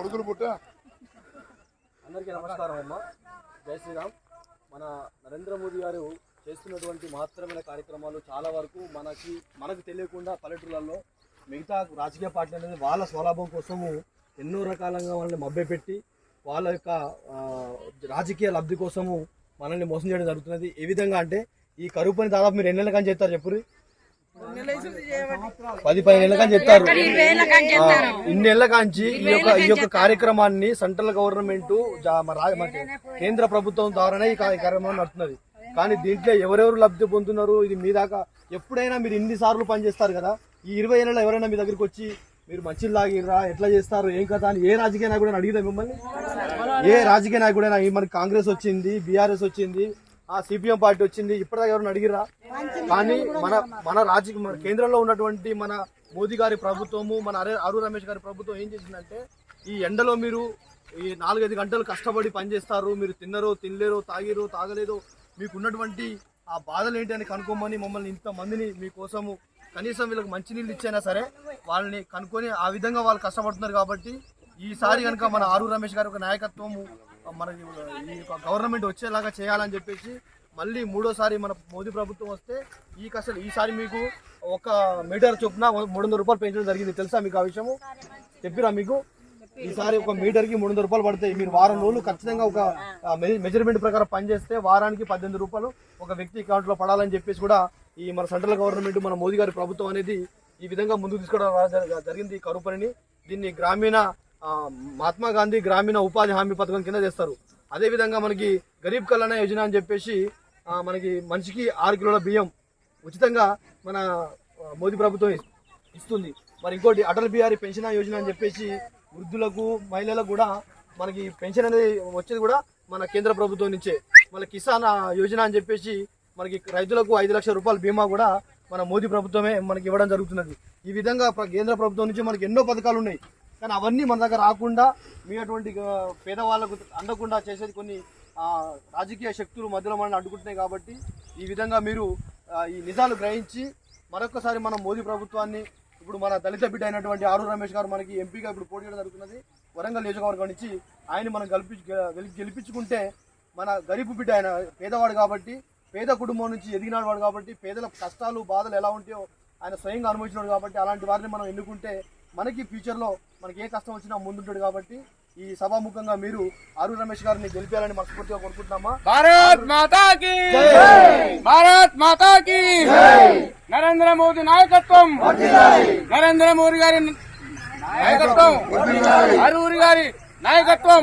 కొడుకులు పుట్ట? అందరికీ నమస్కారం అమ్మ. జై శ్రీరామ్. మన నరేంద్ర మోదీ గారు చేస్తున్నటువంటి మహత్తరమైన కార్యక్రమాలు చాలా వరకు మనకి మనకు తెలియకుండా పల్లెటూళ్ళల్లో మిగతా రాజకీయ పార్టీ అనేది వాళ్ళ స్వలాభం కోసము ఎన్నో రకాలంగా వాళ్ళని మభ్యపెట్టి వాళ్ళ యొక్క రాజకీయ లబ్ధి కోసము మనల్ని మోసం చేయడం జరుగుతున్నది. ఏ విధంగా అంటే ఈ కరువు పని దాదాపు మీరు ఎన్నెళ్ళకని చేస్తారు చెప్పురి పది పది నెలల కానీ చెప్తారు. ఇన్నేళ్ళ కాంచి ఈ యొక్క ఈ యొక్క కార్యక్రమాన్ని సెంట్రల్ గవర్నమెంట్ కేంద్ర ప్రభుత్వం ద్వారానే ఈ కార్యక్రమం నడుస్తున్నది. కానీ దీంట్లో ఎవరెవరు లబ్ధి పొందుతున్నారు? ఇది మీ దాకా. ఎప్పుడైనా మీరు ఇన్ని సార్లు పనిచేస్తారు కదా ఈ ఇరవై ఏళ్ళలో ఎవరైనా మీ దగ్గరికి వచ్చి మీరు మంచిలు లాగిర్రా ఎట్లా చేస్తారు ఏం కదా అని ఏ రాజకీయ నాయకుడు అడిగితే మిమ్మల్ని? ఏ రాజకీయ నాయకుడైనా మనకి కాంగ్రెస్ వచ్చింది బీఆర్ఎస్ వచ్చింది ఆ సిపిఎం పార్టీ వచ్చింది ఇప్పటిదాకా ఎవరిని అడిగిరా కానీ మన మన రాజకీయ మన కేంద్రంలో ఉన్నటువంటి మన మోదీ గారి ప్రభుత్వము మన అరే అరు రమేష్ గారి ప్రభుత్వం ఏం చేసిందంటే ఈ ఎండలో మీరు ఈ నాలుగైదు గంటలు కష్టపడి పనిచేస్తారు మీరు తిన్నరో తినలేరు తాగిరు తాగలేదు మీకు ఉన్నటువంటి ఆ బాధలు ఏంటి అని కనుక్కోమని మమ్మల్ని ఇంతమందిని మీకోసము కనీసం వీళ్ళకి మంచినీళ్ళు ఇచ్చైనా సరే వాళ్ళని కనుక్కొని ఆ విధంగా వాళ్ళు కష్టపడుతున్నారు కాబట్టి ఈసారి కనుక మన ఆరు రమేష్ గారి ఒక నాయకత్వము మనకి ఈ గవర్నమెంట్ వచ్చేలాగా చేయాలని చెప్పేసి మళ్ళీ మూడోసారి మన మోదీ ప్రభుత్వం వస్తే ఈ అసలు ఈసారి మీకు ఒక మీటర్ చొప్పున మూడు వందల రూపాయలు పెంచడం జరిగింది. తెలుసా మీకు ఆ విషయము? చెప్పిరా మీకు? ఈసారి ఒక మీటర్కి మూడు వందల రూపాయలు పడతాయి. మీరు వారం రోజులు ఖచ్చితంగా ఒక మెజర్మెంట్ ప్రకారం పనిచేస్తే వారానికి పద్దెనిమిది రూపాయలు ఒక వ్యక్తి అకౌంట్లో పడాలని చెప్పేసి కూడా ఈ మన సెంట్రల్ గవర్నమెంట్ మన మోదీ గారి ప్రభుత్వం అనేది ఈ విధంగా ముందుకు తీసుకోవడం జరిగింది ఈ కరువు పనిని. దీన్ని గ్రామీణ మహాత్మా గాంధీ గ్రామీణ ఉపాధి హామీ పథకం కింద చేస్తారు. అదేవిధంగా మనకి గరీబ్ కళ్యాణ యోజన అని చెప్పేసి మనకి మనిషికి ఆరు కిలోల బియ్యం ఉచితంగా మన మోదీ ప్రభుత్వం ఇస్తుంది. మరి ఇంకోటి అటల్ బిహారీ పెన్షన్ యోజన అని చెప్పేసి వృద్ధులకు మహిళలకు కూడా మనకి పెన్షన్ అనేది వచ్చేది కూడా మన కేంద్ర ప్రభుత్వం నుంచే. మన కిసాన్ యోజన అని చెప్పేసి మనకి రైతులకు ఐదు లక్షల రూపాయల బీమా కూడా మన మోదీ ప్రభుత్వమే మనకి ఇవ్వడం జరుగుతున్నది. ఈ విధంగా కేంద్ర ప్రభుత్వం నుంచి మనకి ఎన్నో పథకాలు ఉన్నాయి. కానీ అవన్నీ మన దగ్గర రాకుండా మీ అటువంటి పేదవాళ్ళకు అందకుండా చేసేది కొన్ని రాజకీయ శక్తులు మధ్యలో మనల్ని అడ్డుకుంటున్నాయి కాబట్టి ఈ విధంగా మీరు ఈ నిజాలు గ్రహించి మరొకసారి మన మోదీ ప్రభుత్వాన్ని ఇప్పుడు మన దళిత బిడ్డ అయినటువంటి ఆరు రమేష్ గారు మనకి ఎంపీగా ఇప్పుడు పోటీ చేయడం జరుగుతున్నది. వరంగల్ నియోజకవర్గం నుంచి ఆయన మనం గెలిపి గెలిపించుకుంటే మన గరీబు బిడ్డ ఆయన పేదవాడు కాబట్టి పేద కుటుంబం నుంచి ఎదిగినాడు వాడు కాబట్టి పేదల కష్టాలు బాధలు ఎలా ఉంటాయో ఆయన స్వయంగా అనుభవించినాడు కాబట్టి అలాంటి వారిని మనం ఎన్నుకుంటే మనకి ఫ్యూచర్లో మనకి ఏ కష్టం వచ్చినా ముందుంటాడు కాబట్టి ఈ సభాముఖంగా మీరు ఆరు రమేష్ గారిని గెలిపేయాలని మనస్ఫూర్తిగా కోరుకుంటున్నామా? భారత్ మాతా की భారత్ మాతా की నరేంద్ర మోదీ నాయకత్వం! నరేంద్ర మోదీ గారి నాయకత్వం! అరూరి గారి నాయకత్వం!